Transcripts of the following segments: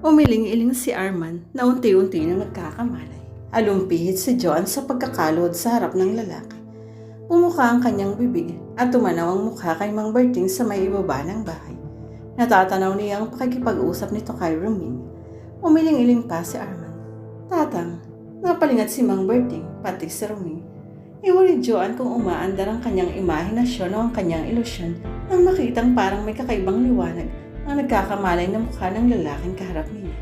Umiling-iling si Arman na unti-unti na nagkakamalay. Alumpihit si Joan sa pagkakaluhod sa harap ng lalaki. Pumuka ang kanyang bibig at tumanaw ang mukha kay Mang Berting sa may ibaba ng bahay. Natatanaw niya ang pakikipag-usap nito kay Rumin. Umiling-iling pa si Arman. Tatang, napalingat si Mang Berting, pati si Rumin. Iwan ni Joan kung umaandar ang kanyang imahinasyon o ang kanyang ilusyon nang makitang parang may kakaibang liwanag ang nagkakamalay na mukha ng lalaking kaharap niya.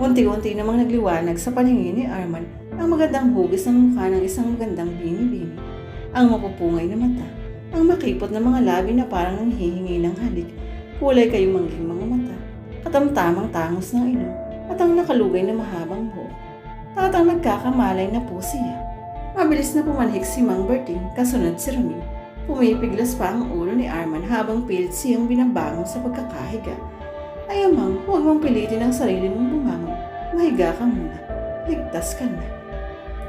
Unti-unti namang nagliwanag sa paningin ni Arman ang magandang hugis ng mukha ng isang magandang bini-bini. Ang mapupungay na mata, ang makipot na mga labi na parang nanghihingi ng halik, kulay kayong mangging mga mata, katamtamang tangos ng ilong, at ang nakalugay na mahabang buhok. Tatang nagkakamalay na po siya. Mabilis na pumanhik si Mang Berting, kasunod si Ramin. Pumipiglas pa ang ulo ni Arman habang pilit siyang binabangon sa pagkakahiga. Ay amang, huwag mong pilitin ang sarili mong bumangon. Mahiga ka muna. Ligtas ka na.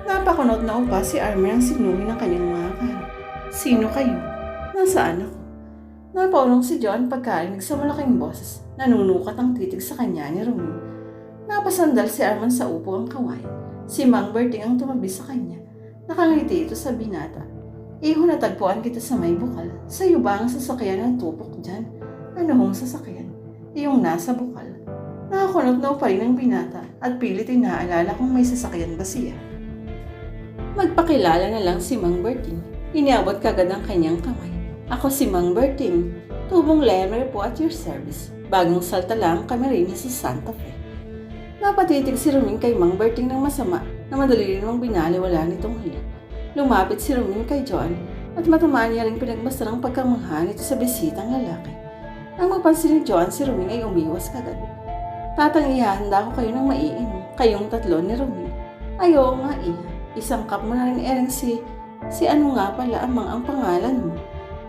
Napakunot na upa si Arman ang sinuhi ng kanyang mga kaharap. Sino kayo? Nasaan ako? Napaulong si John pagkarinig sa malaking boses. Nanunukat ang titig sa kanya ni Rumi. Napasandal si Arman sa upo ang kawain. Si Mang Berting ang tumabi sa kanya. Nakangiti ito sa binata. Iho natagpuan kita sa may bukal. Sa iyo ba ang sasakyan ng tupok dyan? Ano hong sasakyan? Iyong nasa bukal. Nakakunot na pa rin ang binata at pilit inaalala kung may sasakyan ba siya. Magpakilala na lang si Mang Berting. Iniabot kagad ang kanyang kamay. Ako si Mang Berting. Tubong Lemmer po at your service. Bagong salta lang kami rin sa Santa Fe. Napatitig si Ruming kay Mang Berting ng masama na madali rin mong binaliwala nitong huli. Lumapit si Ruming kay John at matamaan niya rin pinagbasta ng pagkamangha nito sa bisitang lalaki. Nang mapansin ni John, si Ruming ay umiwas kagad. Tatang ihahanda ko kayo ng maiinom, kayong tatlo ni Ruming. Ayaw nga iya, isang cup mo na rin ereng si, si ano nga pala amang ang pangalan mo.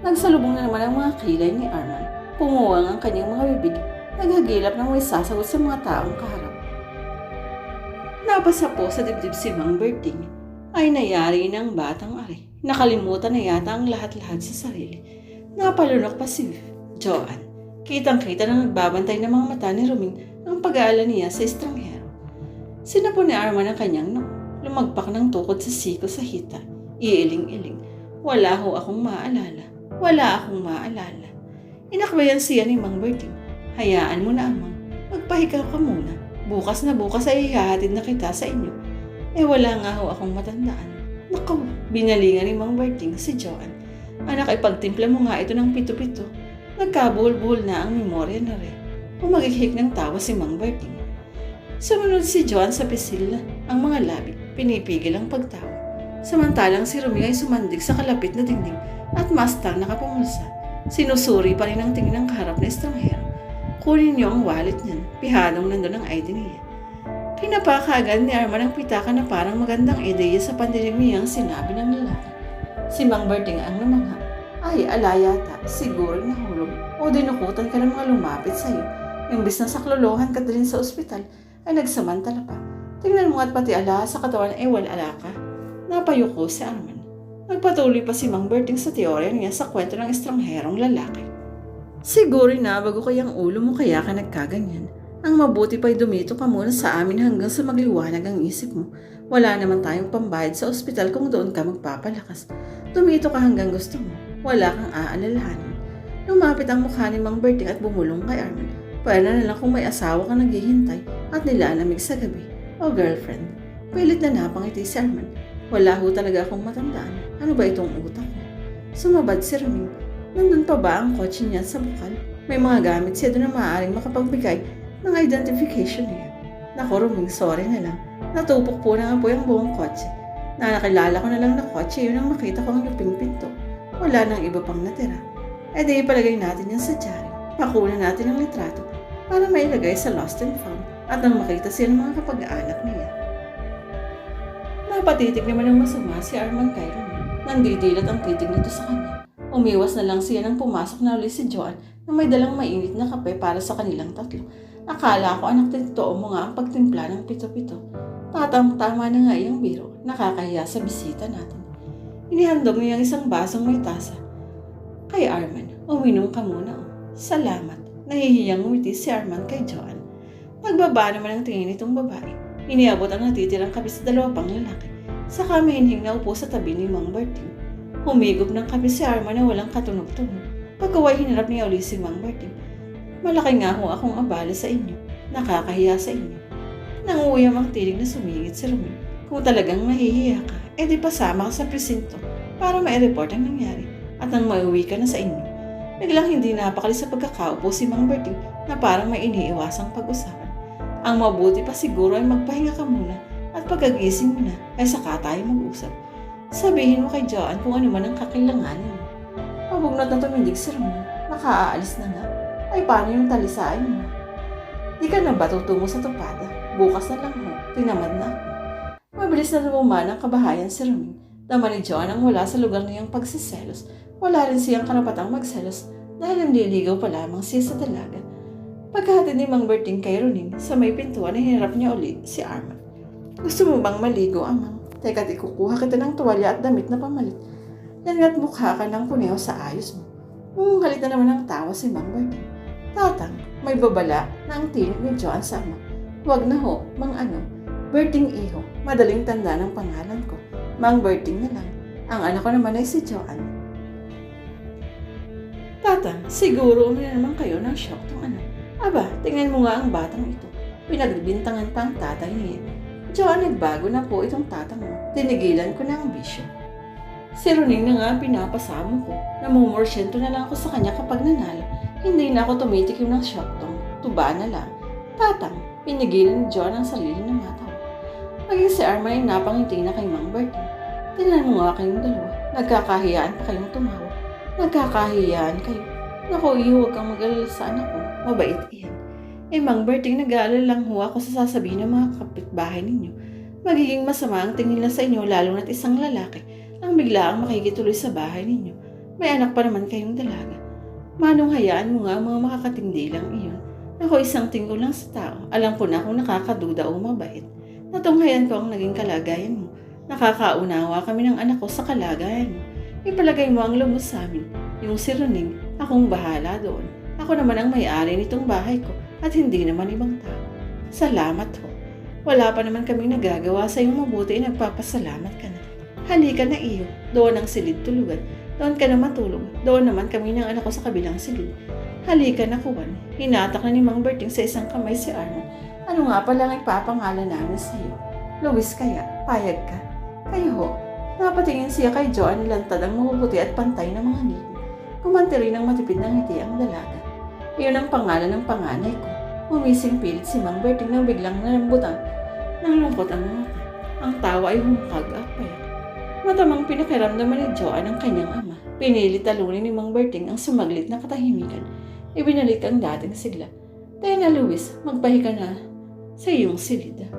Nagsalubong na naman ang mga kilay ni Arman. Pumuwang ang kanyang mga bibig, naghagilap ng may sasagot sa mga taong kaharap. Napasa po sa dibdib si Mang Berting. Ay nayari ng batang ari. Nakalimutan na yata ang lahat-lahat sa sarili. Napalunok pa si Joan. Kitang-kita na nagbabantay ng mga mata ni Ruming ang pag-aalala niya sa estranghero. Sinapo ni Arman ang kanyang noo. Lumagpak ng tukod sa siko sa hita. Iiling-iling. Wala ho akong maalala. Wala akong maalala. Inakbayan siya ni Mang Berting. Hayaan mo na amang. Magpahiga ka muna. Bukas na bukas ay ihahatid na kita sa inyo. Eh wala nga ho akong matandaan. Nakaw, binalingan ni Mang Berting si Joan. Anak, ipagtimpla mo nga ito ng pito-pito. Nagkabuhol-buhol na ang memorya na rin. Umagighik ng tawa si Mang Berting. Sumunod si Joan sa pisil ang mga labi, pinipigil ang pagtawa. Samantalang si Rumi ay sumandig sa kalapit na dingding at mastang nakapamulsa. Sinusuri pa rin ang tingin ng kaharap na estranghero. Kunin niyo ang wallet niyan, pihadong nandun ang ID niya. Kinapa kaagad ni Arman ang pitaka na parang magandang ideya sa pandinig niyang sinabi ng lalaki. Si Mang Berting ang namangha. Ay, alayata, siguro nahulog o dinukutan ka ng mga lumapit sa'yo. Imbis na saklolohan ka din sa ospital, ay nagsamantala pa. Tingnan mo at pati ala sa katawan ay wala ka. Napayuko si Arman. Nagpatuloy pa si Mang Berting sa teorya niya sa kwento ng estrangherong lalaki. Siguro na bago kayang ulo mo kaya ka nagkaganyan. Ang mabuti pa'y dumito ka muna sa amin hanggang sa magliwanag ang isip mo. Wala naman tayong pambayad sa ospital kung doon ka magpapalakas. Dumito ka hanggang gusto mo. Wala kang aalalahanin. Lumapit ang mukha ni Mang Berting at bumulong kay Arman. Pwede na lang kung may asawa kang naghihintay at nilalamig sa gabi. O girlfriend. Pilit na napangiti si Arman. Wala ho talaga akong matandaan. Ano ba itong utak ko? Sumabad si Raming. Nandun pa ba ang kotse niya sa bukal? May mga gamit siya doon na maaaring makapagbigay ng identification niya. Naku, Raming, sorry na lang. Natupok po na nga po yung buong kotse. Na nakilala ko na lang na kotse yun ang makita ko ang luping pinto. Wala nang iba pang natira. E di ipalagay natin yan sa dyaryo. Pakunan natin ang litrato para mailagay sa lost and found at nang makita siya ng mga kapag-anak niya. Napatitig naman ng masama si Arman kay Ramon. Nandidilat ang titig nito sa kanya. Umiwas na lang siya nang pumasok na ulit si Joan na may dalang mainit na kape para sa kanilang tatlo. Akala ko anak totoo mo nga ang pagtimpla ng pito-pito. Tatang-tama na nga iyang biro. Nakakahiya sa bisita natin. Inihandog niya ang isang basong may tasa. Kay Arman, uminom ka muna oh. Salamat. Nahihiyang umiti si Arman kay Joan. Nagbaba naman ang tingin nitong babae. Iniabot ang natitirang kape sa dalawa pang lalaki. Saka mahinhing na upo sa tabi ni Mang Berting. Humigop ng kape si Arma na walang katunog-tunog. Pagkaway hinarap niya uli si Mang Berting. Malaki nga ho akong abala sa inyo. Nakakahiya sa inyo. Nanguyam ang tinig na sumingit si Romel. Kung talagang mahihiya ka, edi pasama ka sa presinto para ma-report ang nangyari at nang mauwi ka na sa inyo. Biglang hindi napakali sa pagkakaupo si Mang Berting na parang may iniiwasang pag-usapan. Ang mabuti pa siguro ay magpahinga ka muna at pagkagising mo na ay saka tayo mag-usap. Sabihin mo kay Joanne kung ano man ang kakailanganin mo. Pabugnot na tumindig si Ramon. Nakaaalis na nga. Ay paano yung talisaan mo? Di ka na ba tutungo sa tupada? Bukas na lang ho. Tinamad na ako. Mabilis na lumuma ng kabahayan si Ramin. Naman ni Joanne ang wala sa lugar niyang pagsiselos. Wala rin siyang karapatang magselos dahil nandiligaw pa lamang siya sa dalaga. Pagkahatid ni Mang Berting kay Ronin, sa may pintuan ay hinarap niya uli si Arman. Gusto mo bang maligo, Amang? Teka, di kukuha kita ng tuwalya at damit na pamalit. Yan nga't mukha ka ng kuneho sa ayos mo. Munghalit na naman ang tawa si Mang Berting. Tatang, may babala na ang tinig ni Joan sa ama. Huwag na ho, Mang ano, Berting Iho, madaling tanda ng pangalan ko. Mang Berting na lang. Ang anak ko naman ay si Joan. Tatang, siguro umina naman kayo ng shock tong anak. Aba, tingnan mo nga ang batang ito. Pinagbintangan pa ang tatay niya. Joan, nagbago na po itong tatang mo. Tinigilan ko na ang bisyo. Si Roning na nga ang pinapasamo ko. Namumorsyento na lang ako sa kanya kapag nanalo. Hindi na ako tumitikim ng shock tong. Tuba na lang. Tatang, pinigilan ni Joan ang sarili na matawa. Maging si Arma ay napangiti na kay Mang Bertie. Tingnan mo nga kayong dalawa. Nagkakahiyaan pa kayong tumawa. Nagkakahiyaan kayo. Naku, huwag kang mag-alala sa anak ko. Mabait iyan. Eh, Mang Berting, nag-aalala lang ho ako sa sasabihin ng mga kapitbahay ninyo. Magiging masama ang tingin nila sa inyo, lalo na't isang lalaki ang bigla ang makikituloy sa bahay ninyo. May anak pa naman kayong dalaga. Manong hayaan mo nga mga makakatindi lang iyon. Ako isang tingko lang sa tao. Alam ko na kung nakakaduda o mabait. Natunghayan ko ang naging kalagayan mo. Nakakaunawa kami ng anak ko sa kalagayan mo. Ipalagay mo ang lubos sa amin. Yung si Roning, akong bahala doon. Ako naman ang may-ari nitong bahay ko at hindi naman ibang tao. Salamat ho. Wala pa naman kaming nagagawa sa iyong mabuti nagpapasalamat ka na. Halika na iyo, doon ang silid tulugan. Doon ka na matulog. Doon naman kami ng anak ko sa kabilang silid. Halika na kuwan. Hinatak na ni Mang Berting sa isang kamay si Arman. Ano nga pala ang ipapangalan namin sa iyo? Luis kaya, payag ka. Kayo ho, napatingin siya kay Joan lantad ang mabubuti at pantay na mga ngipin. Kumanti rin ng matipid ng ngiti ang dalaga. Iyon ang pangalan ng panganay ko. Humising pilit si Mang Berting nang biglang nalambutan. Nang lungkot ang mata. Ang tawa ay humukag at payak. Matamang pinakiramdaman ni Joan ang kanyang ama. Pinilit talunin ni Mang Berting ang sumaglit na katahimikan. Ibinalik ang dating sigla. Tayo na, Luis. Magpahi ka na sa iyong silid.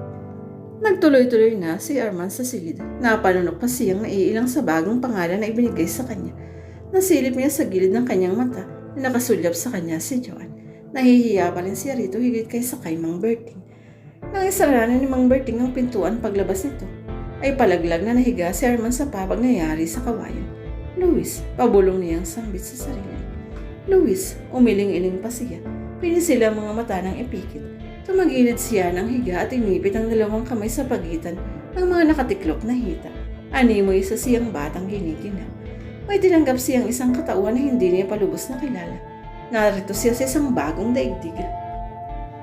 Nagtuloy-tuloy na si Arman sa silid. Napanunok pa siyang naiilang sa bagong pangalan na ibinigay sa kanya. Nasilip niya sa gilid ng kanyang mata na nakasulyap sa kanya si Joan. Nahihiya pa rin siya rito higit kaysa kay Mang Berting. Nang isarana ni Mang Berting ang pintuan paglabas nito, ay palaglag na nahiga si Arman sa papag nangyari sa kawayan. Luis, pabulong niyang sambit sa sarili. Luis, umiling-iling pa siya. Pinisila ang mga mata ng ipikit. Tumagilid siya ng higa at inipit ang dalawang kamay sa pagitan ng mga nakatiklop na hita. Animoy sa siyang batang giniginaw. May tinanggap siyang isang katauhan na hindi niya palubos na kilala. Narito siya sa isang bagong daigdig.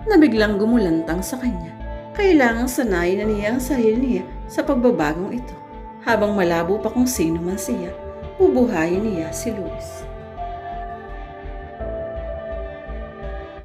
Na biglang gumulantang sa kanya. Kailangang sanayin na niya ang sarili niya sa pagbabagong ito. Habang malabo pa kung sino man siya, bubuhayin niya si Luis.